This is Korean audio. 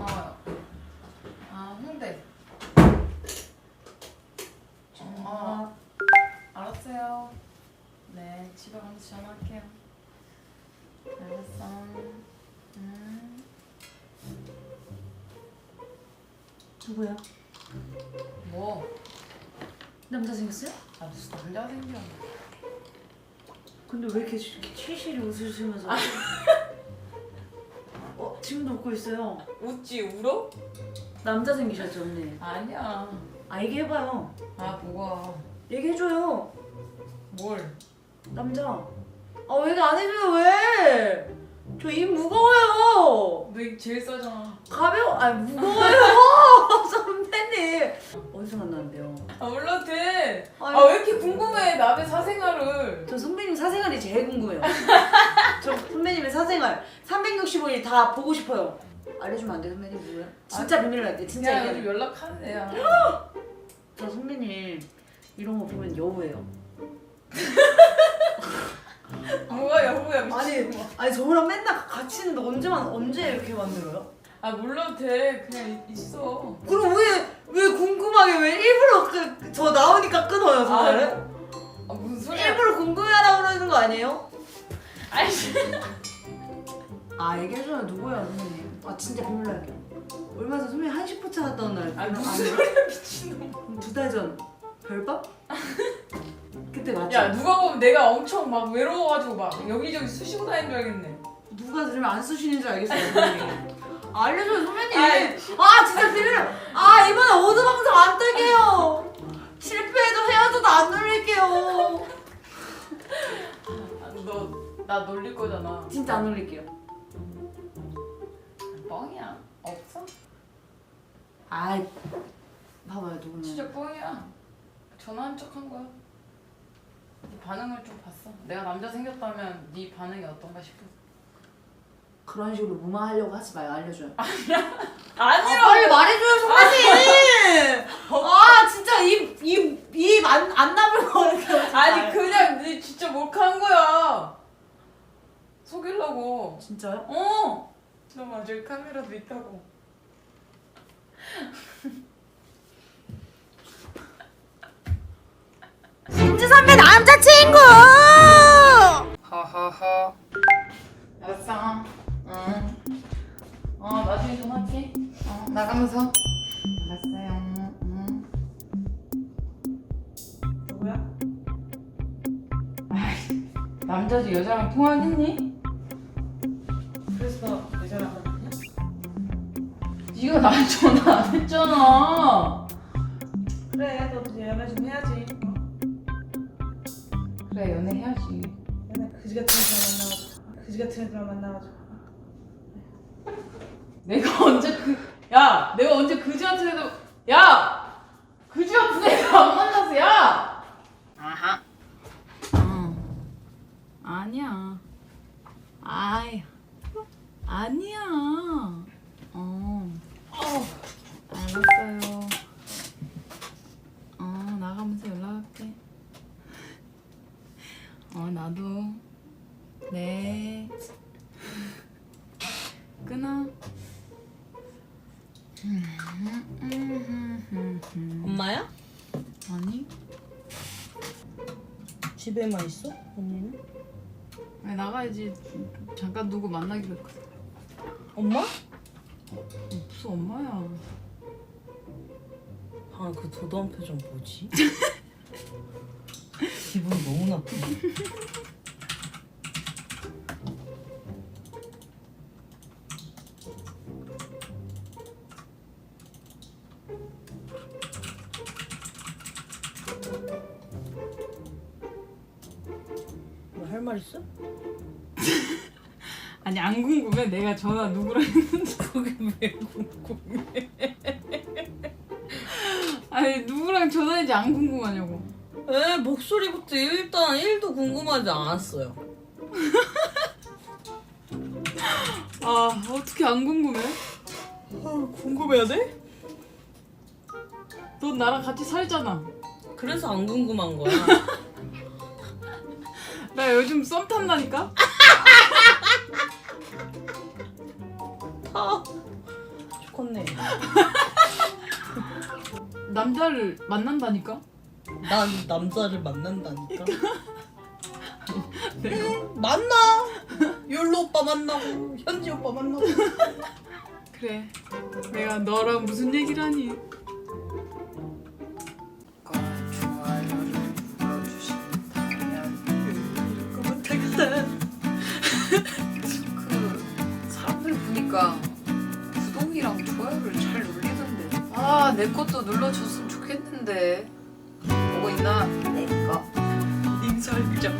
아, 아 홍대. 아, 알았어요. 네, 집에 가면서 전화할게요. 알겠어. 음. 누구야? 뭐? 남자 생겼어요? 아 무슨 남자가 생겨? 근데 왜 이렇게 이렇게 치실이 웃으시면서 어 지금도 웃고 있어요 웃지 울어? 남자 생기셨죠 언니? 아니야. 아 얘기해봐요 아 뭐가? 얘기해줘요 뭘? 남자 아 얘기 안 해줘요 왜? 저 입 무거워요 너 제일 싸잖아. 가벼워 아 무거워요 선배님 어디서 만났는데요? 아 몰라도 돼. 아 왜 이렇게 궁금해 남의 사생활을? 저 선배님 사생활이 제일 궁금해요 저 선배님의 사생활 365일 다 보고 싶어요 알려주면 안 돼 선배님 누구야? 진짜 비밀로 할게 진짜 그냥 요즘 연락하는 애야. 저 선배님 이런 거 보면 여우예요. 뭐가 여보야 아니, 미친. 아니 저랑 맨날 같이 있는데 언제만 언제 이렇게 만들어요? 아 몰라도 돼. 그냥 이- 있어. 그럼 왜 왜 궁금하게 왜 일부러 그, 저 나오니까 끊어요 전화를? 아 무슨 소리야? 일부러 궁금해하라고 그러는 거 아니에요? 아이씨. 아 얘기해줘요 누구야 선배님? 아 진짜 비밀로 할게요. 얼마 전 선배님 한식 포차 갔다 온 날. 아 무슨 소리야 미친놈. 두달 전. 별밥? 그때 맞죠? 야 누가 보면 내가 엄청 막 외로워가지고 막 여기저기 쑤시고 다니는 줄 알겠네. 누가 들으면 안 쓰시는 줄 알겠어요 선배님. 아, 알려줘요 선배님. 아 진짜 비밀로. 아 이번에 오드 방송 안 뜨게요. 실패해도 헤어져도 안 놀릴게요. 아, 너나 놀릴 거잖아. 진짜 안 놀릴게요. 뻥이야. 없어? 아이 봐봐요 누구는. 진짜 뻥이야. 전화한 척 한 거야. 네 반응을 좀 봤어. 내가 남자 생겼다면 네 반응이 어떤가 싶어. 그런 식으로 무마하려고 하지 마요 알려줘요. 아, 아니라. 빨리 말해줘요 선배님. 아 진짜 입입입안안 나불고 이렇게. 아니 그냥 네 진짜 몰카한 거야. 속이려고. 진짜요? 어. 너 맞아 카메라도 있다고. 신주 선배 남자친구. 하하하. 알았어. 응. 어 나중에 전화할게. 어 나가면서. 알았어요. 응. 누구야? 남자지 여자랑 통화했니? 네가 나 전화 안 했잖아. 그래 너도 연애 좀 해야지. 어? 그래 연애 해야지. 맨날 그지 같은 애들 만나가지고 그지 같은 애들 만나가지고 내가 언제 그, 야, 내가 언제 그지 같은 애도, 야! 그지 같은 애도 안 만나서, 야! 아하. 어. 아니야. 아이. 아니야. 어. 어. 알았어요. 어, 나가면서 연락할게. 어, 나도. 네. 끊어. 엄마야? 아니? 집에만 있어? 언니는? 아니 나가야지. 잠깐 누구 만나기로 했거든. 엄마? 무슨 엄마야. 아 그 도도한 표정 뭐지? 기분 너무 나쁘네 뭐할말 있어? 아니 안 궁금해. 내가 전화 누구랑 했는지. 그게 왜 궁금해 아니 누구랑 전화했는지 안 궁금하냐고. 에 목소리부터 일단 1도 궁금하지 않았어요 아 어떻게 안 궁금해? 아, 궁금해야 돼? 넌 나랑 같이 살잖아. 그래서 안 궁금한 거야 나 요즘 썸 탄다니까? 타 컸네. 남자를 만난다니까? 난 남자를 만난다니까. 내가 응, 만나. 율로 오빠 만나고 현지 오빠 만나고. 그래 내가 너랑 무슨 얘기를 하니 구독이랑 좋아요를 잘 눌리던데. 아 내 것도 눌러줬으면 좋겠는데. 뭐가 있나? 내거. 링 설정